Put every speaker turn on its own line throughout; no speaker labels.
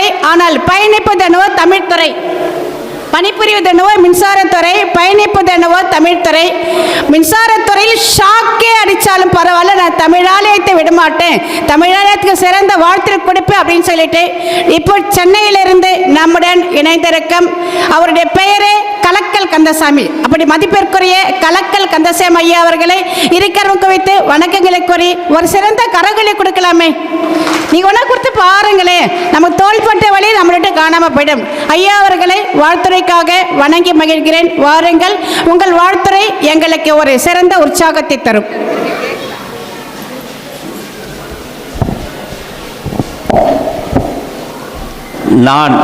துறை ஆனால் பயணிப்பது என்னவோ தமிழ்துறை பணிபுரிவது என்னவோ மின்சாரத்துறை பயணிப்பு என்னவோ தமிழ்துறை மின்சாரத்துறையில் ஷாக்கே அடித்தாலும் பரவாயில்ல நான் தமிழாலயத்தை விடமாட்டேன். தமிழாலயத்துக்கு சிறந்த வாழ்த்து கொடுப்பேன் அப்படின்னு சொல்லிட்டு இப்போ சென்னையிலிருந்து நம்முடன் இணைந்திருக்கும் அவருடைய பெயரே கலக்கல் கந்தசாமி. அப்படி மதிப்பிற்குரிய கலக்கல் கந்தசாமி ஐயா அவர்களை இருக்கிறவங்க வைத்து வணக்கங்களை கூறி ஒரு சிறந்த கரங்களை கொடுக்கலாமே. நீ ஒன்றா கொடுத்து பாருங்களேன். நம்ம தோள்பட்ட வழி நம்மள்கிட்ட காணாம போயிடும். ஐயா அவர்களை வாழ்த்துறைக்காக வணங்கி மகிழ்கிறேன். வாருங்கள் உங்கள் வாழ்த்துறை எங்களுக்கு ஒரு சிறந்த உற்சாகத்தை தரும்.
நான்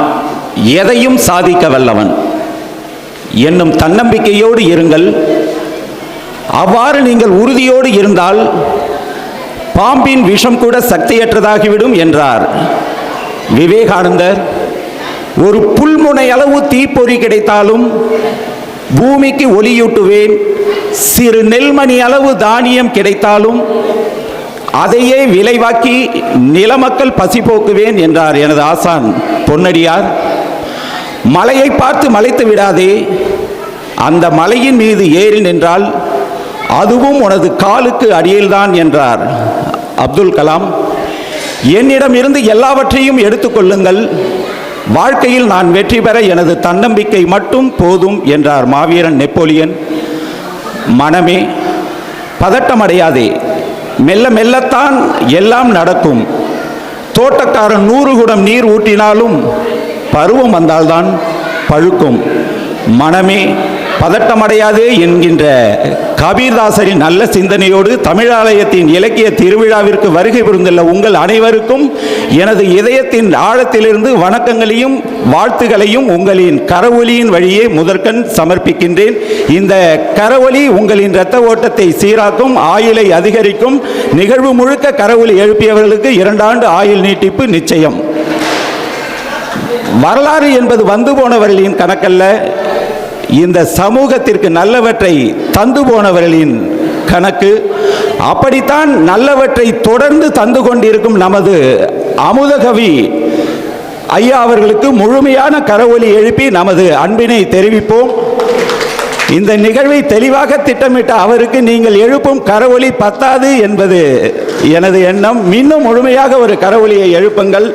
எதையும் சாதிக்க வல்லவன். என்னும் தன்னம்பிக்கையோடு இருங்கள். அவ்வாறு நீங்கள் உறுதியோடு இருந்தால் பாம்பின் விஷம் கூட சக்தியற்றதாகிவிடும் என்றார். விவேகானந்தர் ஒரு புல்முனை அளவு தீப்பொறி கிடைத்தாலும் பூமிக்கு ஒளியூட்டுவேன். சிறு நெல்மணி அளவு தானியம் கிடைத்தாலும் அதையே விளைவாக்கி நிலமக்கள் பசி போக்குவேன் என்றார் எனது ஆசான் பொன்னடியார். மலையை பார்த்து மலைத்து விடாதே. அந்த மலையின் மீது ஏறி நின்றால் அதுவும் உனது காலுக்கு அடியில்தான் என்றார் அப்துல் கலாம். என்னிடம் இருந்து எல்லாவற்றையும் எடுத்துக்கொள்ளுங்கள் வாழ்க்கையில் நான் வெற்றி பெற எனது தன்னம்பிக்கை மட்டும் போதும் என்றார் மாவீரன் நெப்போலியன். மனமே பதட்டமடையாதே. மெல்ல மெல்லத்தான் எல்லாம் நடக்கும். தோட்டக்காரன் நூறு குடம் நீர் ஊட்டினாலும் பருவம் வந்தால்தான் பழுக்கும். மனமே பதட்டமடையாது என்கின்ற கபீர்தாசரின் நல்ல சிந்தனையோடு தமிழாலயத்தின் இலக்கிய திருவிழாவிற்கு வருகை புரிந்துள்ள உங்கள் அனைவருக்கும் எனது இதயத்தின் ஆழத்திலிருந்து வணக்கங்களையும் வாழ்த்துகளையும் உங்களின் கரவொலியின் வழியே முதற்கண் சமர்ப்பிக்கின்றேன். இந்த கரவொலி உங்களின் இரத்த ஓட்டத்தை சீராக்கும் ஆயுளை அதிகரிக்கும் நிகழ்வு முழுக்க கரவொலி எழுப்பியவர்களுக்கு இரண்டாண்டு ஆயுள் நீட்டிப்பு நிச்சயம். வரலாறு என்பது வந்து போனவர்களின் கணக்கல்ல. இந்த சமூகத்திற்கு நல்லவற்றை தந்து போனவர்களின் கணக்கு. அப்படித்தான் நல்லவற்றை தொடர்ந்து தந்து கொண்டிருக்கும் நமது அமுதகவி ஐயா அவர்களுக்கு முழுமையான கரவொலி எழுப்பி நமது அன்பினை தெரிவிப்போம். இந்த நிகழ்வை தெளிவாக திட்டமிட்ட அவருக்கு நீங்கள் எழுப்பும் கரவொலி பத்தாது என்பது எனது எண்ணம். இன்னும் முழுமையாக ஒரு கரவொலியை எழுப்புங்கள்.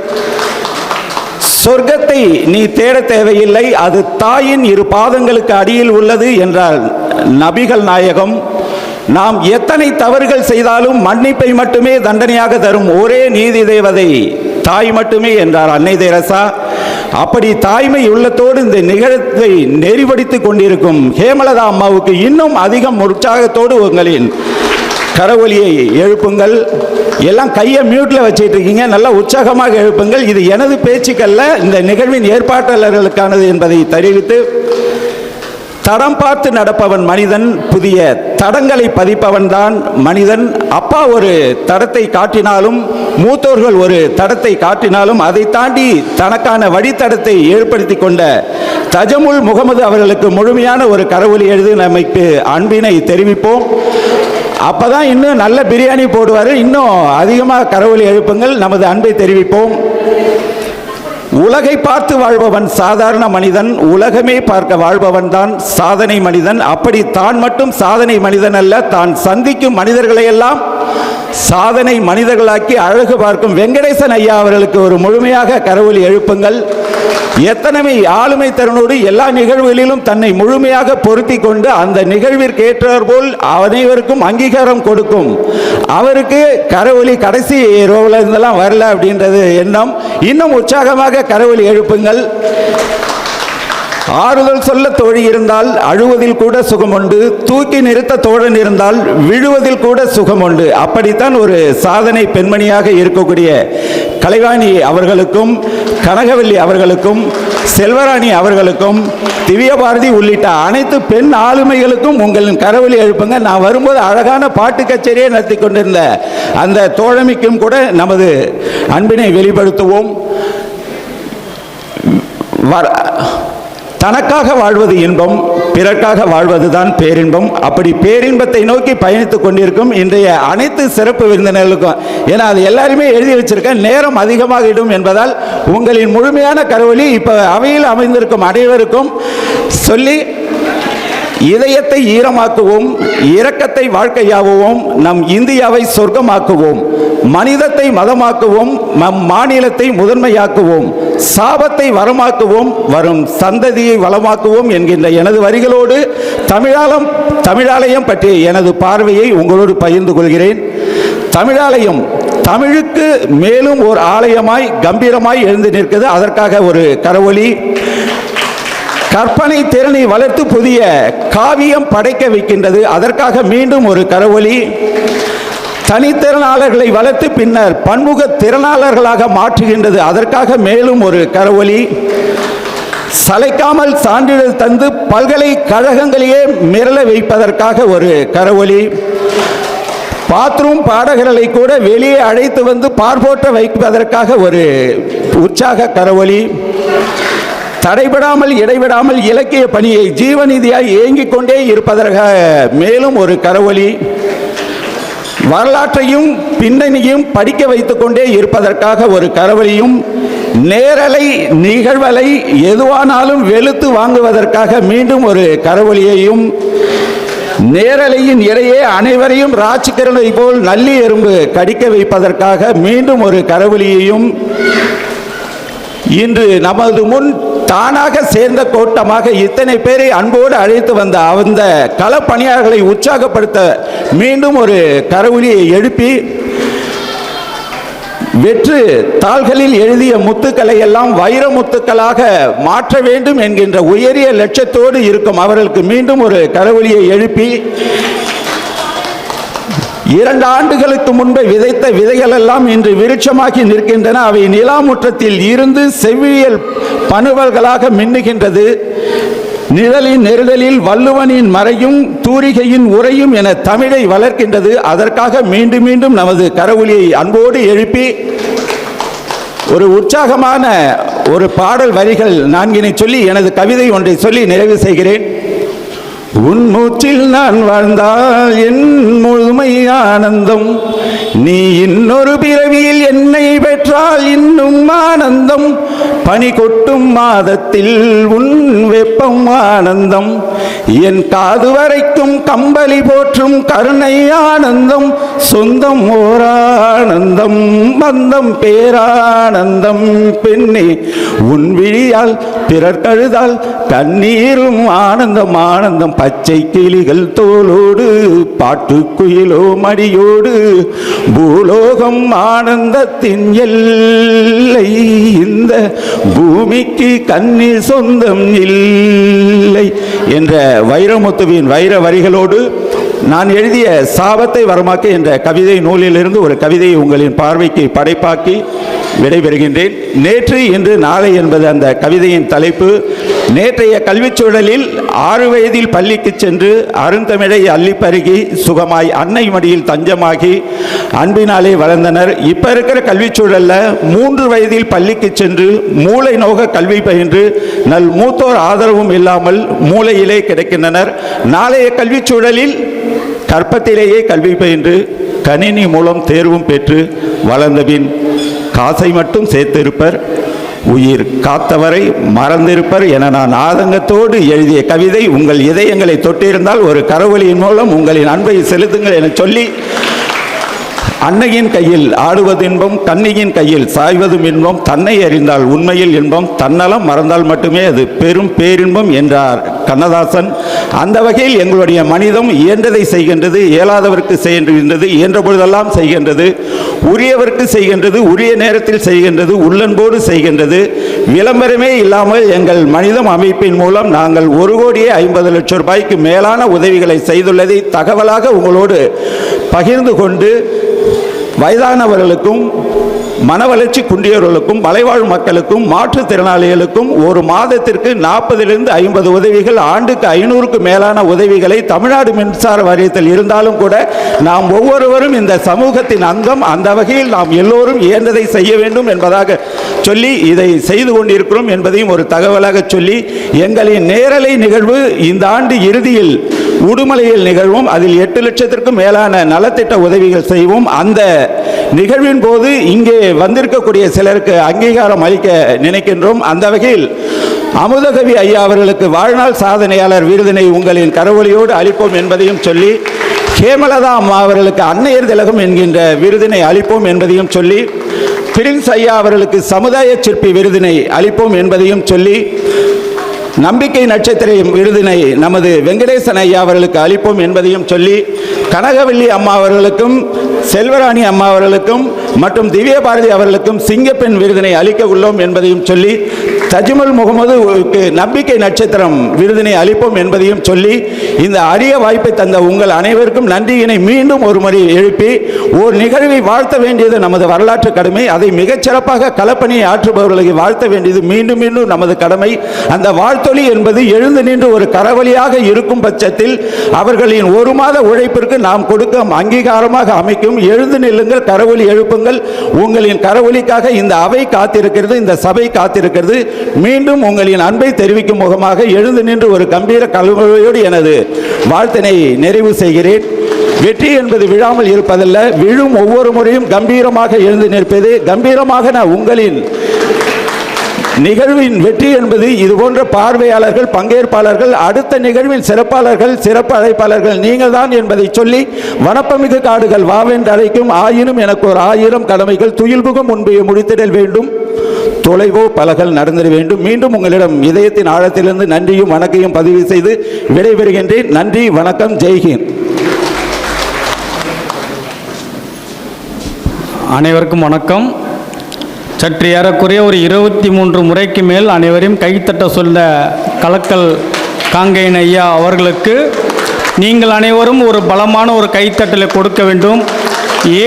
சொர்க்கத்தை நீ தேட தேவையில்லை அது தாயின் இரு பாதங்களுக்கு அடியில் உள்ளது என்றார் நபிகள் நாயகம். நாம் எத்தனை தவறுகள் செய்தாலும் மன்னிப்பை மட்டுமே தண்டனையாக தரும் ஒரே நீதி தேவதை தாய் மட்டுமே என்றார் அன்னை தேரசா. அப்படி தாய்மை உள்ளத்தோடு இந்த நிகழ்த்தை நெறிவடித்துக் கொண்டிருக்கும் ஹேமலதா அம்மாவுக்கு இன்னும் அதிகம் உற்சாகத்தோடு உங்களின் கரவொலியை எழுப்புங்கள். எல்லாம் கையை மியூட்டில் வச்சுட்டு இருக்கீங்க நல்லா உற்சாகமாக எழுப்புங்கள். இது எனது பேச்சுக்கல்ல. இந்த நிகழ்வின் ஏற்பாட்டாளர்களுக்கானது என்பதை தெரிவித்து தடம் பார்த்து நடப்பவன் மனிதன் புதிய தடங்களை பதிப்பவன் தான் மனிதன். அப்பா ஒரு தடத்தை காட்டினாலும் மூத்தோர்கள் ஒரு தடத்தை காட்டினாலும் அதை தாண்டி தனக்கான வழித்தடத்தை ஏற்படுத்தி கொண்ட தஜமுல் முகமது அவர்களுக்கு முழுமையான ஒரு கரவொலி எழுதி நமக்கு அன்பினை தெரிவிப்போம். அப்போ தான் இன்னும் நல்ல பிரியாணி போடுவார். இன்னும் அதிகமாக கரவொலி எழுப்புங்கள். நமது அன்பை தெரிவிப்போம். உலகை பார்த்து வாழ்பவன் சாதாரண மனிதன். உலகமே பார்க்க வாழ்பவன் தான் சாதனை மனிதன். அப்படி தான் மட்டும் சாதனை மனிதன் அல்ல தான் சந்திக்கும் மனிதர்களை எல்லாம் சாதனை மனிதர்களாக்கி அழகு பார்க்கும் வெங்கடேசன் ஐயா அவர்களுக்கு ஒரு முழுமையாக கரவொலி எழுப்புங்கள். எத்தனை ஆளுமை தருணோடு எல்லா நிகழ்வுகளிலும் தன்னை முழுமையாக பொருத்தி கொண்டு அந்த நிகழ்விற்கு ஏற்றார் போல் அனைவருக்கும் அங்கீகாரம் கொடுக்கும். அவருக்கு கரவொலி கடைசி ரோவில் இருந்தெல்லாம் வரல அப்படின்றது எண்ணம். இன்னும் உற்சாகமாக கரவொலி எழுப்புங்கள். ஆறுதல் சொல்ல தோழி இருந்தால் அழுவதில் கூட சுகம் உண்டு. தூக்கி நிறுத்த தோழன் இருந்தால் விழுவதில் கூட சுகம் உண்டு. அப்படித்தான் ஒரு சாதனை பெண்மணியாக இருக்கக்கூடிய கலைவாணி அவர்களுக்கும் கனகவல்லி அவர்களுக்கும் செல்வராணி அவர்களுக்கும் திவ்யபாரதி உள்ளிட்ட அனைத்து பெண் ஆளுமைகளுக்கும் உங்களின் கரவொலி எழுப்புங்க. நான் வரும்போது அழகான பாட்டு கச்சேரியை நடத்தி கொண்டிருந்த அந்த தோழமைக்கும் கூட நமது அன்பினை வெளிப்படுத்துவோம். வர தனக்காக வாழ்வது இன்பம் பிறர்க்காக வாழ்வதுதான் பேரின்பம். அப்படி பேரின்பத்தை நோக்கி பயணித்துக் கொண்டிருக்கும் இன்றைய அனைத்து சிறப்பு விருந்தினர்களுக்கும் ஏன்னா அது எல்லாருமே எழுதி வச்சிருக்கேன் நேரம் அதிகமாக இடும் என்பதால் உங்களின் முழுமையான கருவொலி இப்போ அவையில் அமைந்திருக்கும் அனைவருக்கும் சொல்லி இதயத்தை ஈரமாக்குவோம் இரக்கத்தை வாழ்க்கையாக்குவோம் நம் இந்தியாவை சொர்க்கமாக்குவோம் மனிதத்தை மதமாக்குவோம் நம் மாநிலத்தை முதன்மையாக்குவோம். சாபத்தை வரமாக்குவோம் வரும் சந்ததியை வளமாக்குவோம் என்கின்ற எனது வரிகளோடு தமிழாலம் தமிழாலயம் பற்றிய எனது பார்வையை உங்களோடு பகிர்ந்து கொள்கிறேன். தமிழாலயம் தமிழுக்கு மேலும் ஒரு ஆலயமாய் கம்பீரமாய் எழுந்து நிற்கிறது. அதற்காக ஒரு கரவொலி கற்பனை திறனை வளர்த்து புதிய காவியம் படைக்க வைக்கின்றது. அதற்காக மீண்டும் ஒரு கரவொலி தனித்திறனாளர்களை வளர்த்து பின்னர் பன்முக திறனாளர்களாக மாற்றுகின்றது. அதற்காக மேலும் ஒரு கரவொலி. சளைக்காமல் சான்றிதழ் தந்து பல்கலைக்கழகங்களையே மிரள வைப்பதற்காக ஒரு கரவொலி. பாத்ரூம் பாடகர்களை கூட வெளியே அழைத்து வந்து பார்ப்போற்ற வைப்பதற்காக ஒரு உற்சாக கரவொலி. தடைபடாமல் இடைவிடாமல் இலக்கிய பணியை ஜீவநிதியாய் இயங்கிக் கொண்டே இருப்பதற்காக மேலும் ஒரு கரவொலி. வரலாற்றையும் பின்னணியும் படிக்க வைத்துக்கொண்டே இருப்பதற்காக ஒரு கரவொலியும் நேரலை நிகழ்வலை எதுவானாலும் வெளுத்து வாங்குவதற்காக மீண்டும் ஒரு கரவொலியையும் நேரலையின் இடையே அனைவரையும் ராட்சிக்கிறனை போல் நல்லி எறும்பு கடிக்க வைப்பதற்காக மீண்டும் ஒரு கரவொலியையும் இன்று நமது முன் தானாக சேர்ந்த கூட்டமாக இத்தனை பேரை அன்போடு அழைத்து வந்த அந்த களப்பணியாளர்களை உற்சாகப்படுத்த மீண்டும் ஒரு கரவொலியை எழுப்பி வெற்று தாள்களில் எழுதிய முத்துக்களை எல்லாம் வைர முத்துக்களாக மாற்ற வேண்டும் என்கின்ற உயரிய லட்சத்தோடு இருக்கும் அவர்களுக்கு மீண்டும் ஒரு கரவொலியை எழுப்பி இரண்டு ஆண்டுகளுக்கு முன்பே விதைத்த விதைகள் எல்லாம் இன்று விருட்சமாகி நிற்கின்றன. அவை நிலாமுற்றத்தில் இருந்து செவ்வியல் பணுவல்களாக மின்னுகின்றது. நிழலின் நெருடலில் வள்ளுவனின் மறையும் தூரிகையின் உரையும் என தமிழை வளர்க்கின்றது. அதற்காக மீண்டும் மீண்டும் நமது கரவொலியை அன்போடு எழுப்பி ஒரு உற்சாகமான ஒரு பாடல் வரிகள் நான்கினை சொல்லி எனது கவிதை ஒன்றை சொல்லி நிறைவு செய்கிறேன். உன் மூச்சில் நான் வாழ்ந்தால் என் முழுமை ஆனந்தம். நீ இன்னொரு பிறவியில் என்னை பெற்றால் இன்னும் ஆனந்தம். பனி கொட்டும் மாதத்தில் உன் வெப்பம் ஆனந்தம். என் காது வரைக்கும் கம்பளி போற்றும் கருணை ஆனந்தம் சொந்தம் ஓரானந்தம் பந்தம் பேரானந்தம். பெண்ணே உன் விழியால் பிறர் கழுதால் கண்ணீரும் ஆனந்தம் ஆனந்தம். பச்சை கிளிகள் தோலோடு பாட்டுக்குயிலோ மடியோடு பூலோகம் ஆனந்தத்தின் எல்லை. இந்த பூமிக்கு கண்ணீர் சொந்தம் இல்லை என்ற வைரமுத்துவின் வைர வரிகளோடு நான் எழுதிய சாபத்தை வரமாக்க என்ற கவிதை நூலிலிருந்து ஒரு கவிதையை உங்களின் பார்வைக்கு படைப்பாக்கி விடைபெறுகின்றேன். நேற்று இன்று நாளை என்பது அந்த கவிதையின் தலைப்பு. நேற்றைய கல்விச் சூழலில் ஆறு வயதில் பள்ளிக்கு சென்று அருந்தமிழை அள்ளி பருகி சுகமாய் அன்னை மடியில் தஞ்சமாகி அன்பினாலே வளர்ந்தனர். இப்போ இருக்கிற கல்விச் சூழலில் மூன்று வயதில் பள்ளிக்கு சென்று மூளை நோக கல்வி பயின்று நல் மூத்தோர் ஆதரவும் இல்லாமல் மூளையிலே கிடைக்கின்றனர். நாளைய கல்விச் சூழலில் கற்பத்திலேயே கல்வி பயின்று கணினி மூலம் தேர்வும் பெற்று வளர்ந்தபின் காசை மட்டும் சேர்த்திருப்பர். உயிர் காத்தவரை மறந்திருப்பர் என நான் ஆதங்கத்தோடு எழுதிய கவிதை உங்கள் இதயங்களை தொட்டிருந்தால் ஒரு கரவொலியின் மூலம் உங்களின் அன்பை செலுத்துங்கள் என சொல்லி அன்னையின் கையில் ஆடுவது இன்பம் கண்ணியின் கையில் சாய்வதும் இன்பம் தன்னை அறிந்தால் உண்மையில் இன்பம் தன்னலம் மறந்தால் மட்டுமே அது பெரும் பேரின்பம் என்றார் கண்ணதாசன். அந்த வகையில் எங்களுடைய மனிதம் இயன்றதை செய்கின்றது இயலாதவருக்கு செய்கின்றது இயன்ற பொழுதெல்லாம் செய்கின்றது உரியவருக்கு செய்கின்றது உரிய நேரத்தில் செய்கின்றது உள்ளன்போடு செய்கின்றது. விளம்பரமே இல்லாமல் எங்கள் மனிதம் அமைப்பின் மூலம் நாங்கள் ஒரு கோடியே ஐம்பது லட்சம் ரூபாய்க்கு மேலான உதவிகளை செய்துள்ளதை தகவலாக உங்களோடு பகிர்ந்து கொண்டு வயதானவர்களுக்கும் மனவளர்ச்சி குன்றியவர்களுக்கும் மலைவாழ் மக்களுக்கும் மாற்றுத்திறனாளிகளுக்கும் ஒரு மாதத்திற்கு நாற்பதிலிருந்து ஐம்பது உதவிகள் ஆண்டுக்கு ஐநூறுக்கு மேலான உதவிகளை தமிழ்நாடு மின்சார வாரியத்தில் இருந்தாலும் கூட நாம் ஒவ்வொருவரும் இந்த சமூகத்தின் அங்கம் அந்த வகையில் நாம் எல்லோரும் இயன்றதை செய்ய வேண்டும் என்பதாக சொல்லி இதை செய்து கொண்டிருக்கிறோம் என்பதையும் ஒரு தகவலாக சொல்லி எங்களின் நேரலை நிகழ்வு இந்த ஆண்டு இறுதியில் உடுமலையில் நிகழ்வும். அதில் எட்டு லட்சத்திற்கும் மேலான நலத்திட்ட உதவிகள் செய்வோம். அந்த நிகழ்வின் போது இங்கே வந்திருக்கக்கூடிய சிலருக்கு அங்கீகாரம் அளிக்க நினைக்கின்றோம். அந்த வகையில் அமுதகவி ஐயா அவர்களுக்கு வாழ்நாள் சாதனையாளர் விருதினை உங்களின் கரவொலியோடு அளிப்போம் என்பதையும் சொல்லி ஹேமலதா அம்மா அவர்களுக்கு அன்னையர் திலகம் என்கின்ற விருதினை அளிப்போம் என்பதையும் சொல்லி பிரின்ஸ் ஐயா அவர்களுக்கு சமுதாய சிற்பி விருதினை அளிப்போம் என்பதையும் சொல்லி நம்பிக்கை நட்சத்திர விருதினை நமது வெங்கடேசன் ஐயா அவர்களுக்கு அளிப்போம் என்பதையும் சொல்லி கனகவல்லி அம்மா அவர்களுக்கும் செல்வராணி அம்மா அவர்களுக்கும் மற்றும் திவ்ய பாரதி அவர்களுக்கும் சிங்கப்பெண் விருதினை அளிக்க உள்ளோம் என்பதையும் சொல்லி தஜ்மல் முகமதுக்கு நம்பிக்கை நட்சத்திரம் விருதினை அளிப்போம் என்பதையும் சொல்லி இந்த அரிய வாய்ப்பை தந்த உங்கள் அனைவருக்கும் நன்றியினை மீண்டும் ஒரு முறை எழுப்பி ஒரு நிகழ்வை வாழ்த்த வேண்டியது நமது வரலாற்று கடமை. அதை மிகச்சிறப்பாக கலப்பணியை களப்பணியை ஆற்றுபவர்களை வாழ்த்த வேண்டியது மீண்டும் மீண்டும் நமது கடமை. அந்த வாழ்த்தொலி என்பது எழுந்து நின்று ஒரு கரவழியாக இருக்கும் பட்சத்தில் அவர்களின் ஒரு மாத உழைப்பிற்கு நாம் கொடுக்கும் அங்கீகாரமாக அமைக்கும். எழுந்து நில்லுங்கள் கரவொலி எழுப்புங்கள். உங்களின் கரவொலிக்காக இந்த அவை காத்திருக்கிறது இந்த சபை காத்திருக்கிறது. மீண்டும் உங்களின் அன்பை தெரிவிக்கும் முகமாக எழுந்து நின்று ஒரு கம்பீர கல்வியோடு எனது வாழ்த்தினை நிறைவு செய்கிறேன். வெற்றி என்பது விழாமல் இருப்பதல்ல விழும் ஒவ்வொரு முறையும் கம்பீரமாக எழுந்து நிற்பது கம்பீரமாக நான் உங்களின் நிகழ்வின் வெற்றி என்பது இது போன்ற பார்வையாளர்கள் பங்கேற்பாளர்கள் அடுத்த நிகழ்வின் சிறப்பாளர்கள் சிறப்பு அழைப்பாளர்கள் நீங்கள் தான் என்பதை சொல்லி வனப்பமிகு காடுகள் வாவென்று அழைக்கும் ஆயினும் எனக்கு ஒரு ஆயிரம் கடமைகள் துயில்புகம் முன்பே முடித்திடல் வேண்டும். தொலைவோ பலகல் நடந்திட வேண்டும். மீண்டும் உங்களிடம் இதயத்தின் ஆழத்திலிருந்து நன்றியும் வணக்கையும் பதிவு செய்து விடைபெறுகின்றேன். நன்றி வணக்கம் ஜெய்ஹிந்த்
அனைவருக்கும் வணக்கம். சற்று ஏறக்குறைய ஒரு இருபத்தி மூன்று முறைக்கு மேல் அனைவரையும் கைத்தட்ட சொல்ல கலக்கல் காங்கையன் ஐயா அவர்களுக்கு நீங்கள் அனைவரும் ஒரு பலமான ஒரு கைத்தட்டலை கொடுக்க வேண்டும்.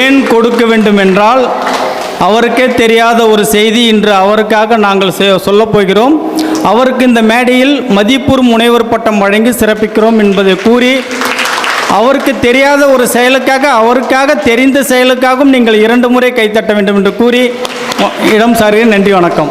ஏன் கொடுக்க வேண்டும் என்றால் அவருக்கே தெரியாத ஒரு செய்தி இன்று அவருக்காக நாங்கள் செ- சொல்லப் போகிறோம். அவருக்கு இந்த மேடையில் மதிப்பூர் முனைவர் பட்டம் வழங்கி சிறப்பிக்கிறோம் என்பதை கூறி அவருக்கு தெரியாத ஒரு செயலுக்காக அவருக்காக தெரிந்த செயலுக்காகவும் நீங்கள் இரண்டு முறை கைத்தட்ட வேண்டும் என்று கூறி இடம் சாருகிறேன் நன்றி வணக்கம்.